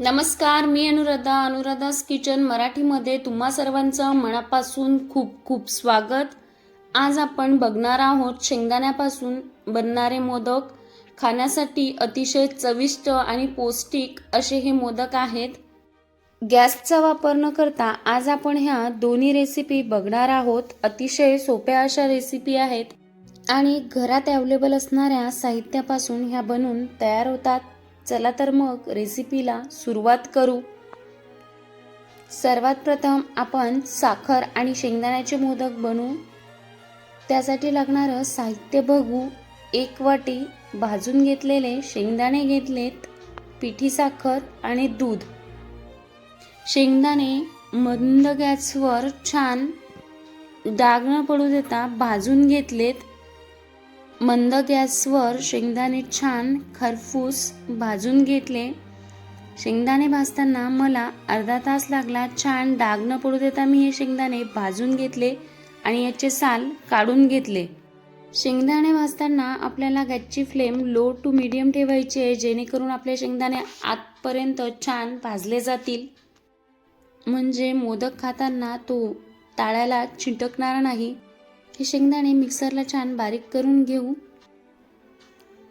नमस्कार मी अनुराधा. अनुराधास किचन मराठीमध्ये तुम्हा सर्वांचं मनापासून खूप खूप स्वागत. आज आपण बघणार आहोत शेंगदाण्यापासून बनणारे मोदक. खाण्यासाठी अतिशय चविष्ट आणि पौष्टिक असे हे मोदक आहेत. गॅसचा वापर न करता आज आपण ह्या दोन्ही रेसिपी बघणार आहोत. अतिशय सोप्या अशा रेसिपी आहेत. आणि घरात अवेलेबल असणाऱ्या साहित्यापासून ह्या बनून तयार होतात. चला तर मग रेसिपीला सुरुवात करू. सर्वात प्रथम आपण साखर आणि शेंगदाण्याचे मोदक बनवू. त्यासाठी लागणारं साहित्य बघू. एक वाटी भाजून घेतलेले शेंगदाणे घेतलेत पिठी साखर आणि दूध. शेंगदाणे मंद गॅसवर छान डाग न पडू देता भाजून घेतलेत. मंद गॅसवर शेंगदाणे छान खरफूस भाजून घेतले. शेंगदाणे भाजताना मला अर्धा तास लागला. छान डाग न पडू देता मी हे शेंगदाणे भाजून घेतले आणि याचे साल काढून घेतले. शेंगदाणे भाजताना आपल्याला गॅसची फ्लेम लो टू मिडियम ठेवायची आहे जेणेकरून आपले शेंगदाणे आतपर्यंत छान भाजले जातील. म्हणजे मोदक खाताना तो ताळ्याला चिटकणार नाही. हे शेंगदाणे मिक्सरला छान बारीक करून घेऊ.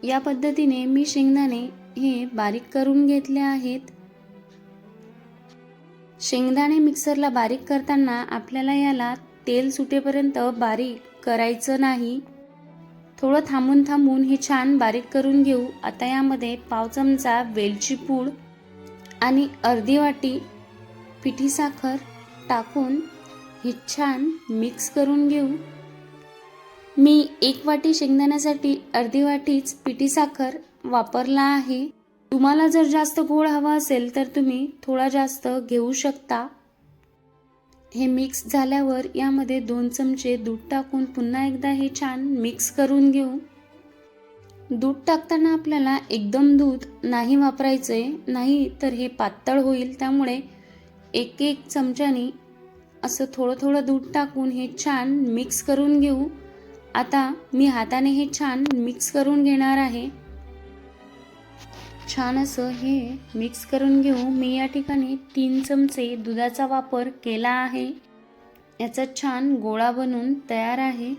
या पद्धतीने मी शेंगदाणे हे बारीक करून घेतले आहेत. शेंगदाणे मिक्सरला बारीक करताना आपल्याला याला तेल सुटेपर्यंत बारीक करायचं नाही. थोडं थांबून थांबून हे छान बारीक करून घेऊ. आता यामध्ये पाव चमचा वेलची पूड आणि अर्धी वाटी पिठी साखर टाकून हे छान मिक्स करून घेऊ. मी एक वाटी शेंगदाण्यासाठी अर्धी वाटीच पिठी साखर वापरला आहे. तुम्हाला जर जास्त गोड हवा असेल तर तुम्ही थोडा जास्त घेऊ शकता. हे मिक्स झाल्यावर यामध्ये दोन चमचे दूध टाकून पुन्हा एकदा हे छान मिक्स करून घेऊ. दूध टाकताना आपल्याला एकदम दूध नाही वापरायचे नाही तर हे पातळ होईल. त्यामुळे एक एक चमच्यानी असं थोडं थोडं दूध टाकून हे छान मिक्स करून घेऊ. आता मी हाताने हे छान मिक्स करून घेणार आहे. छान असं हे मिक्स करून घेऊ मी या ठिकाणी तीन चमचे दुधाचा वापर केला आहे. याचा छान गोळा बनून तयार आहे.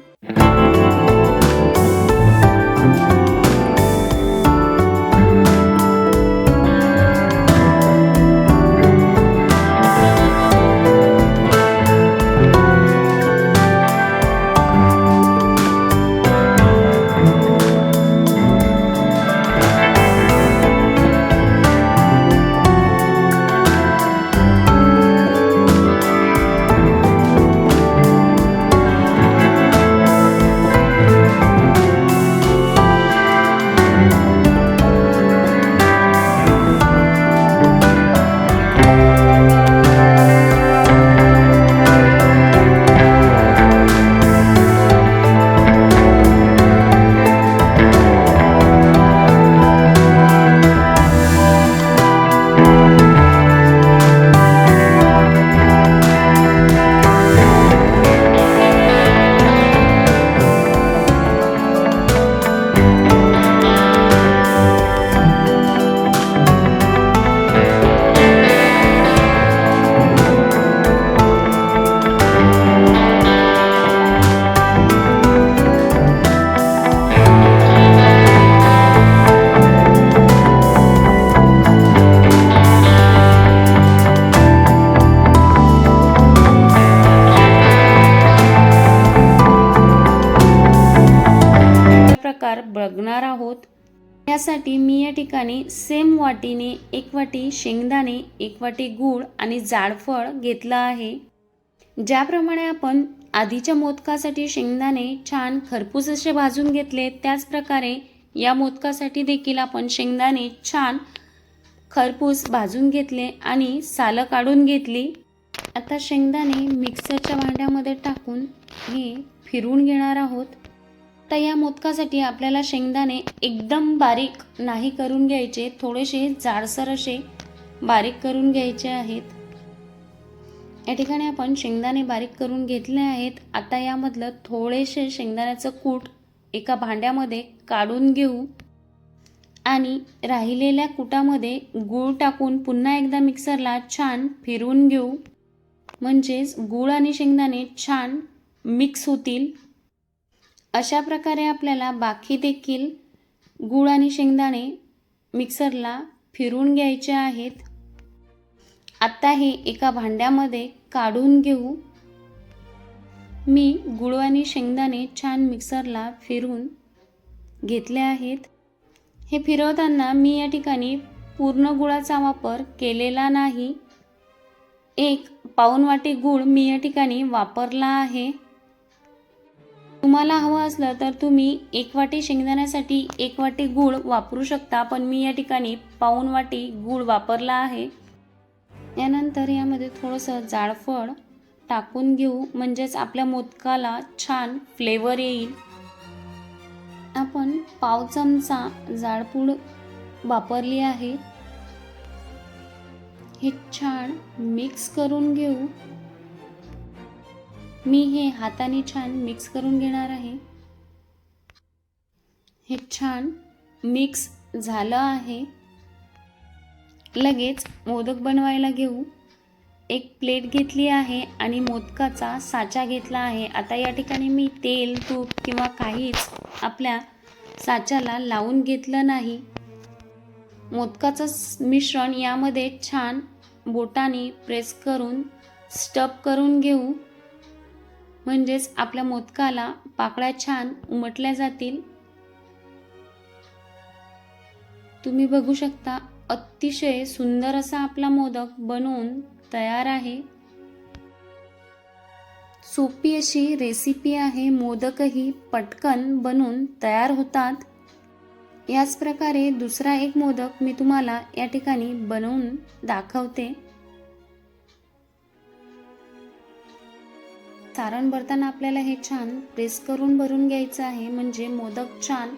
यासाठी मी या ठिकाणी सेम वाटीने एक वाटी शेंगदाणे एक वाटी गूळ आणि जाडफळ घेतलं आहे. ज्याप्रमाणे आपण आधीच्या मोदकासाठी शेंगदाणे छान खरपूस असे भाजून घेतले त्याचप्रकारे या मोदकासाठी देखील आपण शेंगदाणे छान खरपूस भाजून घेतले आणि सालं काढून घेतली. आता शेंगदाणे मिक्सरच्या भांड्यामध्ये टाकून हे फिरवून घेणार आहोत. आता या मोदकासाठी आपल्याला शेंगदाणे एकदम बारीक नाही करून घ्यायचे थोडेसे जाडसर असे बारीक करून घ्यायचे आहेत. या ठिकाणी आपण शेंगदाणे बारीक करून घेतले आहेत. आता यामधलं थोडेसे शेंगदाण्याचं कूट एका भांड्यामध्ये काढून घेऊ. आणि राहिलेल्या कुटामध्ये गूळ टाकून पुन्हा एकदा मिक्सरला छान फिरवून घेऊ. म्हणजेच गूळ आणि शेंगदाणे छान मिक्स होतील. अशा प्रकारे आपल्याला बाकी देखील गूळ आणि शेंगदाणे मिक्सरला फिरून घ्यायचे आहेत. आत्ता हे एका भांड्यामध्ये काढून घेऊ. मी गुळ आणि शेंगदाणे छान मिक्सरला फिरून घेतले आहेत. हे फिरवताना मी या ठिकाणी पूर्ण गुळाचा वापर केलेला नाही. एक पाऊण वाटी गूळ मी या ठिकाणी वापरला आहे. तुम्हाला हवं असलं तर तुम्ही एक वाटी शेंगदाण्यासाठी एक वाटी गूळ वापरू शकता पण मी या ठिकाणी पाऊण वाटी गूळ वापरला आहे. यानंतर यामध्ये थोडंसं जाळफळ टाकून घेऊ म्हणजेच आपल्या मोदकाला छान फ्लेवर येईल. आपण पाव चमचा जाळपूड वापरली आहे. हे छान मिक्स करून घेऊ. मी हे हाताने छान मिक्स करून घेणार आहे. हे छान मिक्स झालं आहे. लगेच मोदक बनवायला घेऊ. एक प्लेट घेतली आहे आणि मोदकाचा साचा घेतला आहे. आता या ठिकाणी मी तेल तूप किंवा काहीच आपल्या साच्याला लावून घेतलं नाही. मोदकाचं मिश्रण यामध्ये छान बोटाने प्रेस करून स्टप करून घेऊ. म्हणजेच आपल्या मोदकाला पाकळ्या छान उमटल्या जातील. तुम्ही बघू शकता अतिशय सुंदर असा आपला मोदक बनवून तयार आहे. सोपी अशी रेसिपी आहे मोदकही पटकन बनून तयार होतात. याच प्रकारे दुसरा एक मोदक मी तुम्हाला या ठिकाणी बनवून दाखवते. सारण भरताना आपल्याला हे छान प्रेस करून भरून घ्यायचं आहे. म्हणजे मोदक छान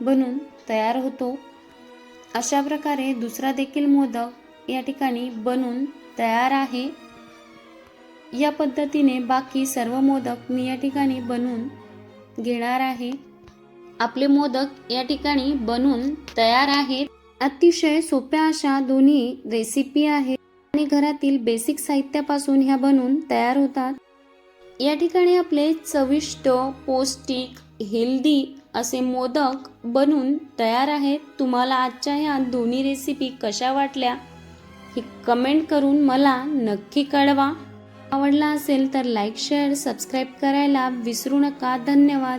बनून तयार होतो. अशा प्रकारे दुसरा देखील मोदक या ठिकाणी बनून तयार आहे. या पद्धतीने बाकी सर्व मोदक मी या ठिकाणी बनवून घेणार आहे. आपले मोदक या ठिकाणी बनून तयार आहेत. अतिशय सोप्या अशा दोन्ही रेसिपी आहेत. आणि घरातील बेसिक साहित्यापासून ह्या बनवून तयार होतात. या ठिकाणी आपले चविष्ट पौष्टिक हेल्दी असे मोदक बनून तयार आहेत. तुम्हाला आजच्या ह्या दोन्ही रेसिपी कशा वाटल्या हे कमेंट करून मला नक्की कळवा. आवडला असेल तर लाईक शेअर सबस्क्राईब करायला विसरू नका. धन्यवाद.